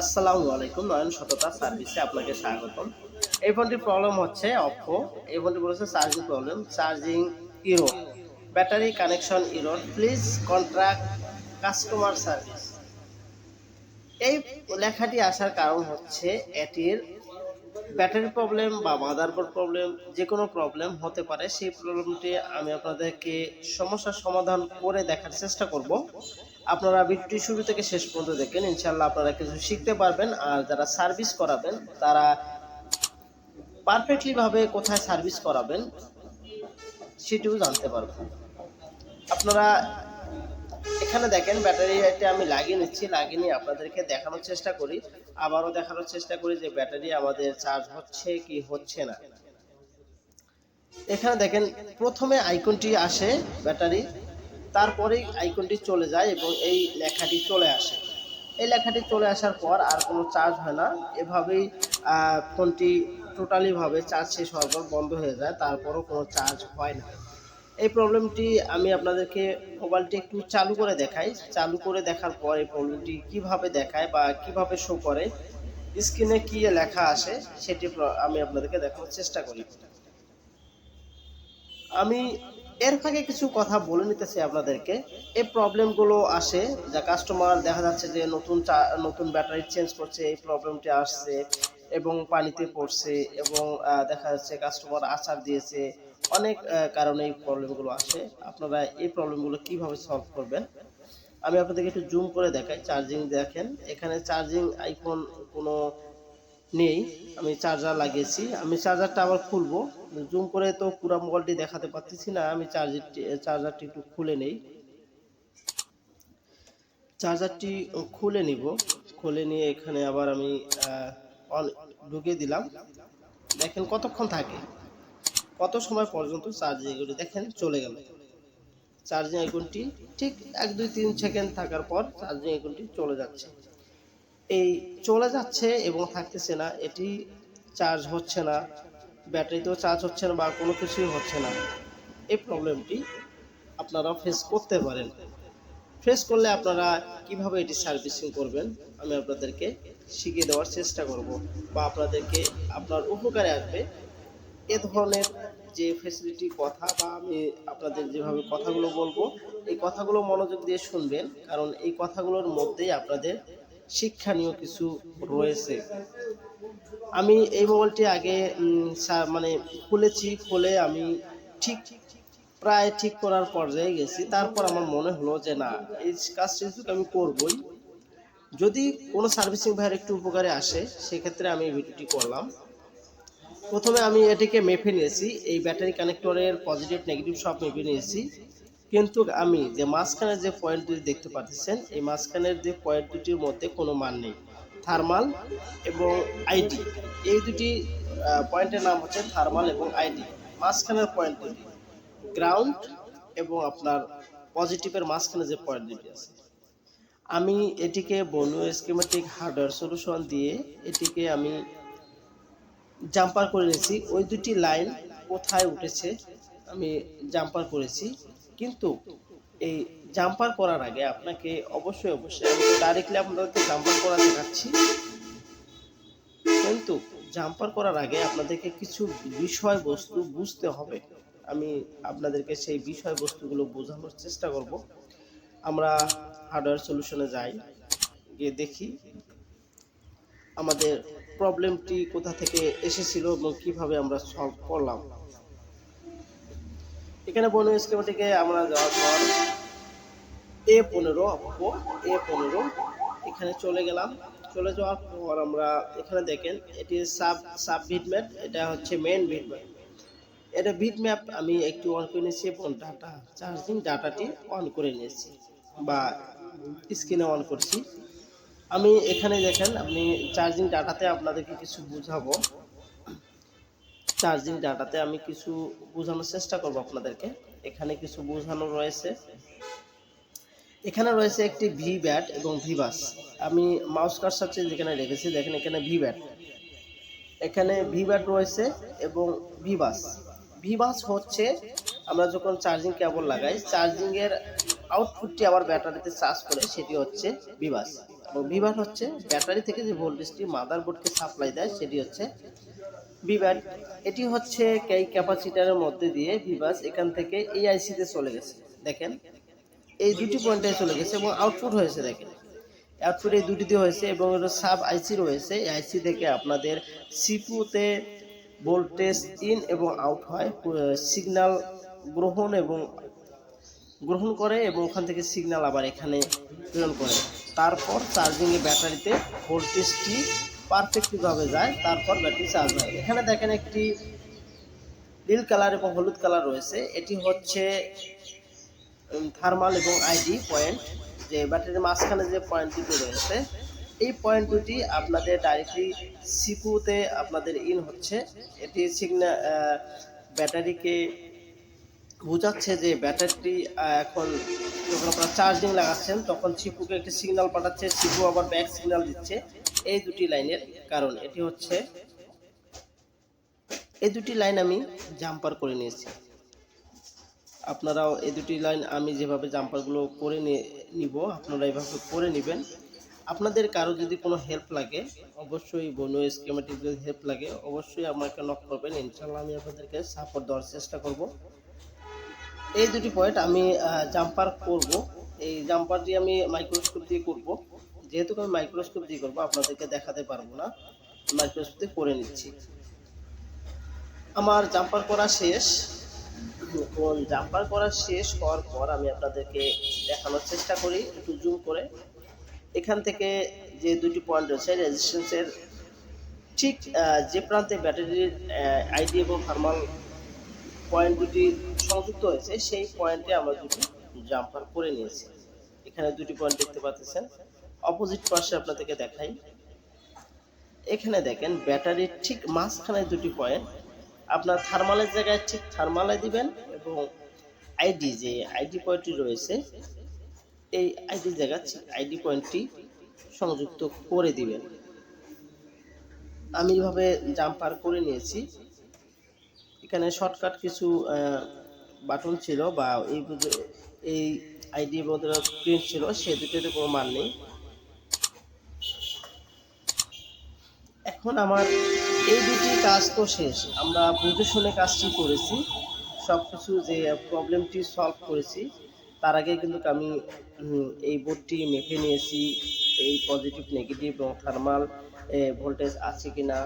আসসালামু আলাইকুম, নয়ন সততা সার্ভিসে আপনাকে স্বাগতম। এই ফোনটির প্রবলেম হচ্ছে অপো এই ফোনটি বলেছে charging problem charging error battery connection error please contract customer service এই লেখাটি আসার কারণ হচ্ছে এটির ব্যাটারি প্রবলেম বা মাদারবোর্ড প্রবলেম যে কোনো প্রবলেম হতে পারে। সেই প্রবলেমটি আমি আপনাদেরকে সমস্যার সমাধান করে দেখার চেষ্টা করব। আপনারা ভিডিওটি শুরু থেকে শেষ পর্যন্ত দেখেন। ইনশাল্লাহ আপনারা কিছু শিখতে পারবেন আর যারা সার্ভিস করাবেন, তারা পারফেক্টলি ভাবে কোথায় সার্ভিস করাবেন, সেটিও জানতে পারবেন। আপনারা এখানে দেখেন, ব্যাটারি ব্যাটারিটা আমি লাগিয়ে নিচ্ছি, লাগিয়ে নিয়ে আপনাদেরকে দেখানোর চেষ্টা করি। আবারও দেখানোর চেষ্টা করি যে ব্যাটারি আমাদের চার্জ হচ্ছে কি হচ্ছে না। এখানে দেখেন, প্রথমে আইকনটি আসে ব্যাটারি। তারপরেই আইকনটি চলে যায় এবং এই লেখাটি চলে আসে। এই লেখাটি চলে আসার পর আর কোনো চার্জ হয় না। এভাবেই ফোনটি টোটালিভাবে চার্জ শেষ হওয়ার পর বন্ধ হয়ে যায়। তারপরও কোনো চার্জ হয় না। এই প্রবলেমটি আমি আপনাদেরকে মোবাইলটি একটু চালু করে দেখাই। চালু করে দেখার পর এই প্রবলেমটি কীভাবে দেখায় বা কীভাবে শো করে স্ক্রিনে কি লেখা আসে সেটি আমি আপনাদেরকে দেখানোর চেষ্টা করি। আমি এর ফাঁকে কিছু কথা বলে নিতেছি আপনাদেরকে। এই প্রবলেমগুলো আসে, যা কাস্টমার দেখা যাচ্ছে যে নতুন চা- নতুন ব্যাটারি চেঞ্জ করছে, এই প্রবলেমটি আসছে এবং পানিতে পড়ছে এবং দেখা যাচ্ছে কাস্টমার আচার দিয়েছে। অনেক কারণে এই প্রবলেমগুলো আসে। আপনারা এই প্রবলেমগুলো কীভাবে সলভ করবেন? আমি আপনাদেরকে একটু জুম করে দেখাই চার্জিং দেখেন। এখানে চার্জিং আইফোন কোনো নেই, আমি চার্জার লাগিয়েছি। আমি চার্জারটা আবার খুলবো। জুম করে তো পুরো মোবাইলটি দেখাতে পারতেছি না, আমি চার্জারটি চার্জারটি একটু খুলে নেই। চার্জারটি খুলে নিব। খুলে নিয়ে এখানে আবার আমি অন- ঢুকিয়ে দিলাম। দেখেন কতক্ষণ থাকে? কত সময় পর্যন্ত চার্জিং এগুলি দেখেন চলে গেল। চার্জিং আইকনটি ঠিক এক দুই তিন সেকেন্ড থাকার পর চার্জিং আইকনটি চলে যাচ্ছে। এই চলে যাচ্ছে এবং থাকতেছে না, এটি চার্জ হচ্ছে না, ব্যাটারিতেও চার্জ হচ্ছে না বা কোনো কিছুই হচ্ছে না। এই প্রবলেমটি আপনারা ফেস করতে পারেন। ফেস করলে আপনারা কীভাবে এটি সার্ভিসিং করবেন, আমি আপনাদেরকে শিখিয়ে দেওয়ার চেষ্টা করব বা আপনাদেরকে আপনার উপকারে আসবে। এ ধরনের যে ফেসিলিটি কথা বা আমি আপনাদের যেভাবে কথাগুলো বলব, এই কথাগুলো মনোযোগ দিয়ে শুনবেন, কারণ এই কথাগুলোর মধ্যেই আপনাদের শিক্ষণীয় কিছু রয়েছে। আমি এই মোবাইলটি আগে মানে খুলেছি, খুলে আমি ঠিক, প্রায় ঠিক করার পর্যায়ে গেছি। তারপর আমার মনে হলো যে না, এই কাজটি কিন্তু আমি করবই, যদি কোনো সার্ভিসিং ভাইয়ের একটু উপকারে আসে, সেক্ষেত্রে আমি ভিডিওটি করলাম। প্রথমে আমি এটিকে মেপে নিয়েছি। এই ব্যাটারি কানেক্টরের পজিটিভ নেগেটিভ সব মেপে নিয়েছি। কিন্তু আমি যে মাঝখানের যে পয়েন্ট দুটি দেখতে পাচ্ছেন, এই মাঝখানের যে পয়েন্ট দুটির মধ্যে কোনো মান নেই। থার্মাল এবং আইডি। এই দুটি পয়েন্টের নাম হচ্ছে থার্মাল এবং আইডি। মাঝখানের পয়েন্ট দুটি গ্রাউন্ড এবং আপনার পজিটিভের মাঝখানে যে পয়েন্ট দুটি আছে। আমি এটিকে বনু স্কিমেটিক হার্ডওয়্যার সলিউশন দিয়ে এটিকে আমি জাম্পার করে নিয়েছি। ওই দুটি লাইন কোথায় উঠেছে আমি জাম্পার করেছি। কিন্তু এই জাম্পার করার আগে আপনাকে অবশ্যই অবশ্যই আমি ডাইরেক্টলি আপনাদেরকে জাম্পার করা দেখাচ্ছি। কিন্তু জাম্পার করার আগে আপনাদেরকে কিছু বিষয়বস্তু বুঝতে হবে। আমি আপনাদেরকে সেই বিষয়বস্তুগুলো বোঝানোর চেষ্টা করব। আমরা হার্ডওয়্যার সলিউশনে যাই, গিয়ে দেখি আমাদের প্রবলেমটি কোথা থেকে এসেছিল এবং কীভাবে আমরা সলভ করলাম। এখানে বনু স্কিমটিকে আমরা যাওয়ার পর এ পনেরো, অপো, এ পনেরো, এখানে চলে গেলাম। চলে যাওয়ার পর আমরা, এখানে দেখেন, এটি সাব সাব বিটম্যাপ এটা হচ্ছে মেন বিটম্যাপ এটা বিটম্যাপ আমি একটু অন করে নিয়েছি এবং ডাটা চার্জিং ডাটাটি অন করে নিয়েছি বা স্ক্রিনে অন করছি। আমি এখানে দেখেন আপনি চার্জিং ডাটাতে আপনাদেরকে কিছু বুঝাবো। চার্জিং ডাটাতে আমি কিছু বোঝানোর চেষ্টা করব আপনাদেরকে। এখানে কিছু বোঝানো রয়েছে। এখানে রয়েছে একটি ভি ব্যাট এবং ভিবাস আমি মাউস কার্সার চেঞ্জ এখানে রেখেছি। দেখেন এখানে ভি ব্যাট এখানে ভি ব্যাট রয়েছে এবং ভিবাস ভিবাস হচ্ছে আমরা যখন চার্জিং কেবল লাগাই চার্জিং এর আউটপুটটি আবার ব্যাটারিতে চার্জ করে, সেটি হচ্ছে ভিবাস এবং বিভার হচ্ছে ব্যাটারি থেকে যে ভোল্টেজটি মাদারবোর্ডকে সাপ্লাই দেয়, সেটি হচ্ছে বিভার এটি হচ্ছে এই ক্যাপাসিটারের মধ্যে দিয়ে ভিভাস এখান থেকে এই আইসিতে চলে গেছে, দেখেন। এই দুটি পয়েন্টে চলে গেছে এবং আউটপুট হয়েছে, দেখেন। আউটপুট এই দুটিতে হয়েছে এবং সাব আইসি রয়েছে। এই আইসি থেকে আপনাদের সিপুতে ভোল্টেজ ইন এবং আউট হয় সিগনাল গ্রহণ এবং গ্রহণ করে এবং ওখান থেকে সিগনাল আবার এখানে প্রেরণ করে। তারপর চার্জিংয়ে ব্যাটারিতে ভোল্টেজটি পারফেক্টভাবে যায়, তারপর ব্যাটারি চার্জ হয়। এখানে দেখেন একটি নীল কালার এবং হলুদ কালার রয়েছে। এটি হচ্ছে থার্মাল এবং আইডি পয়েন্ট যে ব্যাটারির মাঝখানে যে পয়েন্ট দুটি রয়েছে, এই পয়েন্ট দুটি আপনাদের ডাইরেক্টলি সিপুতে আপনাদের ইন হচ্ছে। এটি সিগন্যাল ব্যাটারিকে বোঝাচ্ছে যে ব্যাটারিটি এখন যখন আপনারা চার্জিং লাগাচ্ছেন, তখন চিপুকে একটি সিগন্যাল পাঠাচ্ছে চিপু আবার ব্যাক সিগন্যাল দিচ্ছে। এই দুটি লাইনের কারণ। এটি হচ্ছে, এই দুটি লাইন আমি জাম্পার করে নিয়েছি। আপনারাও এই দুটি লাইন আমি যেভাবে জাম্পারগুলো করে নিব, আপনারা এইভাবে করে নেবেন। আপনাদের কারও যদি কোনো হেল্প লাগে, অবশ্যই বনো স্কিমেটিক যদি হেল্প লাগে, অবশ্যই আমাকে নক করবেন। ইনশাল্লাহ আমি আপনাদেরকে সাপোর্ট দেওয়ার চেষ্টা করব। এই দুটি পয়েন্ট আমি জাম্পার করব। এই জাম্পারটি আমি মাইক্রোস্কোপ দিয়ে করব। যেহেতু আমি মাইক্রোস্কোপ দিয়ে করব, আপনাদেরকে দেখাতে পারব না। মাইক্রোস্কোপ দিয়ে করে নিচ্ছি। আমার জাম্পার করা শেষ। জাম্পার করা শেষ হওয়ার পর আমি আপনাদেরকে দেখানোর চেষ্টা করি, একটু জুম করে। এখান থেকে যে দুটি পয়েন্ট রয়েছে রেজিস্ট্যান্সের ঠিক যে প্রান্তে ব্যাটারির আইডি এবং থার্মাল পয়েন্ট দুটি সংযুক্ত হয়েছে, সেই পয়েন্টে আমরা দুটি জাম্পার করে নিয়েছি। এখানে দুটি পয়েন্ট দেখতে পাচ্ছেন। অপোজিট পাশে আপনাদেরকে দেখাই। এখানে দেখেন ব্যাটারির ঠিক মাঝখানে দুটি পয়েন্ট আপনার থার্মালের জায়গায় ঠিক থার্মালে দিবেন এবং আইডি যে আইডি পয়েন্টটি রয়েছে, এই আইডি জায়গা আইডি পয়েন্টটি সংযুক্ত করে দিবেন। আমি এভাবে জাম্পার করে নিয়েছি। এখানে শর্টকাট কিছু বাটন ছিল বা এই এই আইডি মধ্যে প্রিন্ট ছিল, সে দুটোতে কোনো মান নেই। এখন আমার এই দুটি কাজ তো শেষ। আমরা বুঝে শুনে কাজটি করেছি সব কিছু যে প্রবলেমটি সলভ করেছি, তার আগে কিন্তু আমি এই বোর্ডটি মেপে নিয়েছি, এই পজিটিভ নেগেটিভ এবং থার্মাল ভোল্টেজ আছে কিনা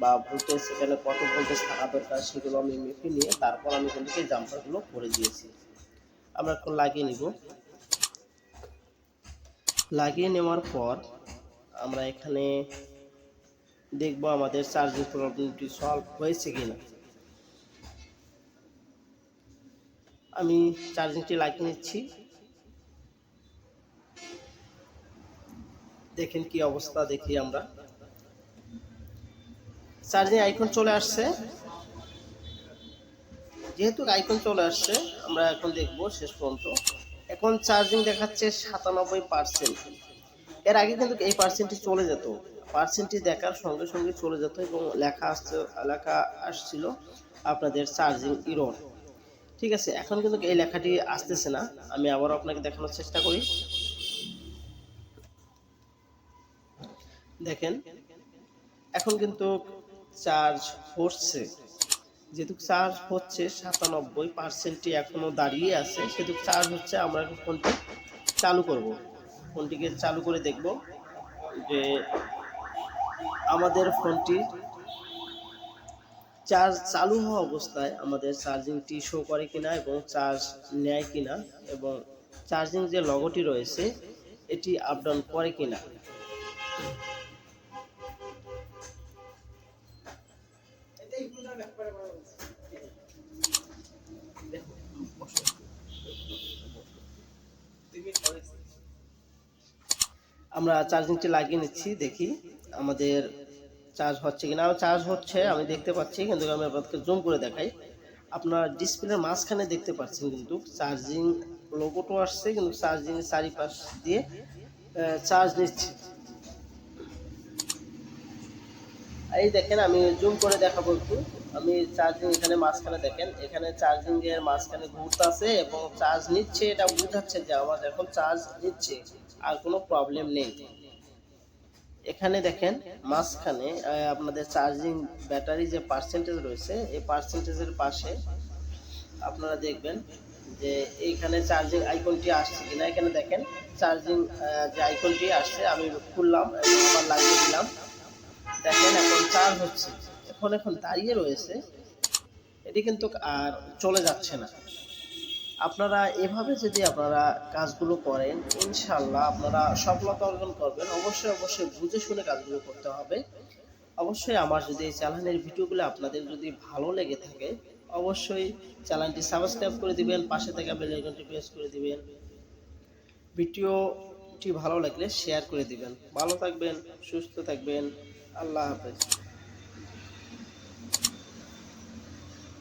বা ভোল্টেজ সেখানে কত ভোল্টেজ থাকা দরকার সেগুলো আমি মেপে নিয়ে তারপর আমি কিন্তু এই জাম্পারগুলো করে দিয়েছি। আমরা এখন লাগিয়ে নিব। লাগিয়ে নেওয়ার পর আমরা এখানে দেখব আমাদের চার্জিং প্রবলেমটি সলভ হয়েছে কিনা। আমি চার্জিংটি লাগিয়ে নিচ্ছি। দেখেন কি অবস্থা দেখি আমরা। চার্জিং আইকন চলে আসছে। যেহেতু আইকন চলে আসছে, আমরা এখন দেখব শেষ পর্যন্ত। এখন চার্জিং দেখাচ্ছে সাতানব্বই পার্সেন্ট এর আগে কিন্তু এই পার্সেন্টটি চলে যেত। পার্সেন্টটি দেখার সঙ্গে সঙ্গে চলে যেত এবং লেখা আসছে, লেখা আসছিল আপনাদের চার্জিং ইরোর ঠিক আছে, এখন কিন্তু এই লেখাটি আসতেছে না। আমি আবারও আপনাকে দেখানোর চেষ্টা করি। দেখেন, এখন কিন্তু চার্জ হচ্ছে। যেহেতু চার্জ হচ্ছে সাতানব্বই পার্সেন্টটি এখনও দাঁড়িয়ে আছে, সেহেতু চার্জ হচ্ছে আমরা ফোনটি চালু করব। ফোনটিকে চালু করে দেখব যে আমাদের ফোনটি চার্জ চালু হওয়া অবস্থায় আমাদের চার্জিংটি শো করে কিনা এবং চার্জ নেয় কিনা এবং চার্জিং যে লগোটি রয়েছে, এটি আপ ডাউন করে কিনা। আমরা চার্জিংটি লাগিয়ে নিচ্ছি, দেখি আমাদের চার্জ হচ্ছে কিনা। চার্জ হচ্ছে, আমি দেখতে পাচ্ছি, কিন্তু আমি আপনাদেরকে জুম করে দেখাই। আপনার ডিসপ্লের মাঝখানে দেখতে পাচ্ছেন কিন্তু চার্জিং লোগোটো আসছে, কিন্তু চার্জিং চারিপাশ দিয়ে চার্জ নিচ্ছে। এই দেখেন, আমি জুম করে দেখাবো একটু। আমি চার্জিং এখানে মাঝখানে দেখেন, এখানে চার্জিং এর মাঝখানে ঘুরতেছে এবং চার্জ নিচ্ছে, এটা বুঝাচ্ছে যে আমার এখন চার্জ নিচ্ছে, আর কোনো প্রবলেম নেই। এখানে দেখেন, মাঝখানে আপনাদের চার্জিং ব্যাটারি যে পার্সেন্টেজ রয়েছে, এই পার্সেন্টেজের পাশে আপনারা দেখবেন যে এইখানে চার্জিং আইকনটি আসছে কিনা। এখানে দেখেন চার্জিং যে আইকনটি আসছে, আমি খুললাম আবার লাগিয়ে দিলাম। দেখেন এখন চার্জ হচ্ছে। এখন এখন দাঁড়িয়ে রয়েছে, এটি কিন্তু আর চলে যাচ্ছে না। আপনারা এভাবে যদি আপনারা কাজগুলো করেন ইনশাল্লাহ আপনারা সফলতা অর্জন করবেন। অবশ্যই অবশ্যই বুঝে শুনে কাজগুলো করতে হবে। অবশ্যই আমার যদি এই চ্যানেলের ভিডিওগুলো আপনাদের যদি ভালো লেগে থাকে, অবশ্যই চ্যানেলটি সাবস্ক্রাইব করে দিবেন, পাশে থাকা বেল প্রেস করে দিবেন। ভিডিওটি ভালো লাগলে শেয়ার করে দিবেন। ভালো থাকবেন, সুস্থ থাকবেন। আল্লাহ হাফেজ।